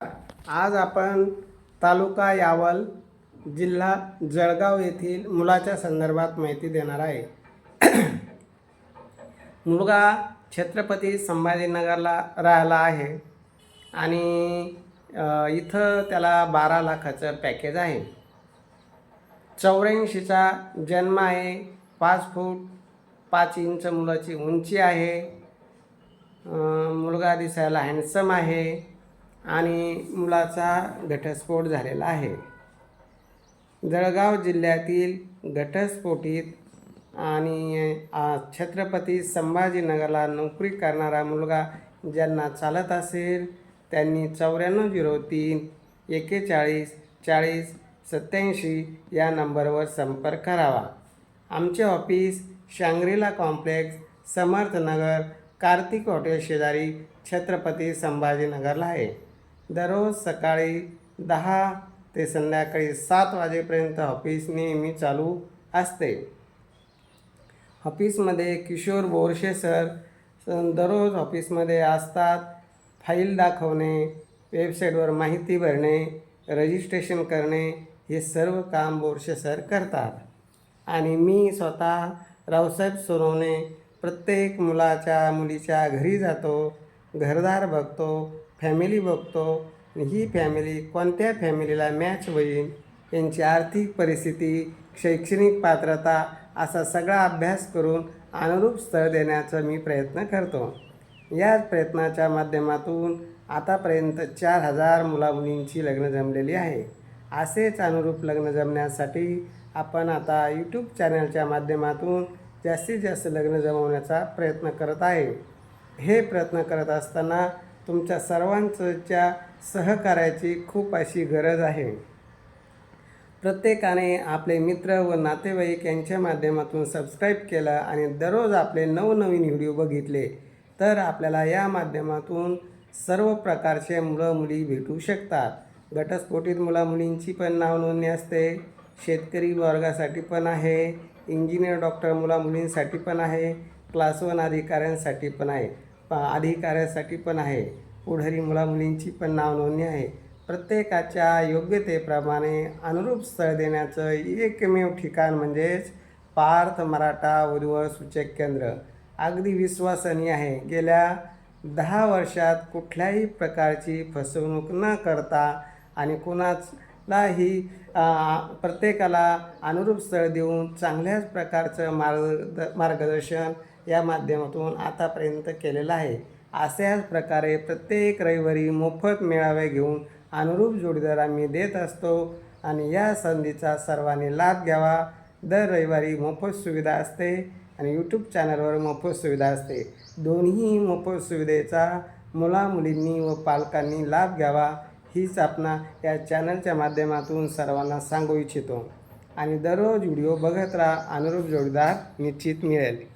आज आपण तालुका यावल जिल्हा जळगाव येथील मुलाच्या संदर्भात माहिती देणार आहे. मुलगा छत्रपती संभाजीनगरला राहिला आहे आणि इथं त्याला बारा लाखाचं पॅकेज आहे. चौऱ्याऐंशीचा जन्म आहे पाच फूट पाच इंच मुलाची उंची आहे मुलगा दिसायला हँडसम आहे. आणि मुलाचा घटस्फोट झालेला आहे. जळगाव जिल्ह्यातील घटस्फोटीत आणि छत्रपती संभाजीनगरला नोकरी करणारा मुलगा ज्यांना चालत असेल त्यांनी चौऱ्याण्णव झिरो तीन एक्केचाळीस चाळीस सत्याऐंशी या नंबरवर संपर्क करावा. आमचे office Shangrila complex Samarthnagar Kartik hotel शेजारी छत्रपती संभाजीनगरला आहे. दररोज सकाळी दहा ते संध्याकाळी सात वाजेपर्यंत ऑफिस नेहमी चालू असते. ऑफिसमध्ये किशोर बोरशे सर दररोज ऑफिसमध्ये असतात. फाईल दाखवणे वेबसाईटवर माहिती भरणे रजिस्ट्रेशन करणे हे सर्व काम बोरशे सर करतात. आणि मी स्वतः रावसाहेब सोनवणे प्रत्येक मुलाच्या मुलीच्या घरी जातो घरदार बघतो फॅमिली बघतो ही फॅमिली कोणत्या फॅमिलीला मॅच होईल यांची आर्थिक परिस्थिती शैक्षणिक पात्रता असा सगळा अभ्यास करून अनुरूप स्थळ देण्याचा मी प्रयत्न करतो. याच प्रयत्नाच्या माध्यमातून आतापर्यंत चार हजार मुलामुलींची लग्न जमलेली आहे. असेच अनुरूप लग्न जमण्यासाठी आपण आता यूट्यूब चॅनलच्या माध्यमातून जास्तीत जास्त लग्न जमवण्याचा प्रयत्न करत आहे. हे प्रयत्न करत असताना तुमच्या सर्वांच्या सहकार्याची खूप अशी गरज आहे. प्रत्येकाने आपले मित्र व नातेवाईक यांच्या माध्यमातून सबस्क्राईब केलं आणि दररोज आपले नवनवीन व्हिडिओ बघितले तर आपल्याला या माध्यमातून सर्व प्रकारचे मुलं मुली भेटू शकतात. घटस्फोटीत मुला मुलींची पण नाव नोंदणी असते. शेतकरी वर्गासाठी पण आहे. इंजिनियर डॉक्टर मुला मुलींसाठी पण आहे. क्लास वन अधिकाऱ्यांसाठी पण आहे. अधिकाऱ्यासाठी पण आहे. पुढारी मुला मुलींची पण नावनोंदणी आहे. प्रत्येकाच्या योग्यतेप्रमाणे अनुरूप स्थळ देण्याचं एकमेव ठिकाण म्हणजेच पार्थ मराठा उर्वर सूचक केंद्र. अगदी विश्वसनीय आहे. गेल्या दहा वर्षात कुठल्याही प्रकारची फसवणूक न करता आणि कुणाच लाही प्रत्येकाला अनुरूप स्थळ देऊन चांगल्याच प्रकारचं मार्ग मार्गदर्शन या माध्यमातून आतापर्यंत केलेलं आहे. अशाच प्रकारे प्रत्येक रविवारी मोफत मेळावे घेऊन अनुरूप जोडीदार आम्ही देत असतो आणि या संधीचा सर्वांनी लाभ घ्यावा. दर रविवारी मोफत सुविधा असते आणि यूट्यूब चॅनलवर मोफत सुविधा असते. दोन्ही मोफत सुविधेचा मुलामुलींनी व पालकांनी लाभ घ्यावा. हीच आपणा या चॅनलच्या माध्यमातून सर्वांना सांगू इच्छितो. आणि दररोज व्हिडिओ बघत राहा अनुरूप जोडीदार निश्चित मिळेल.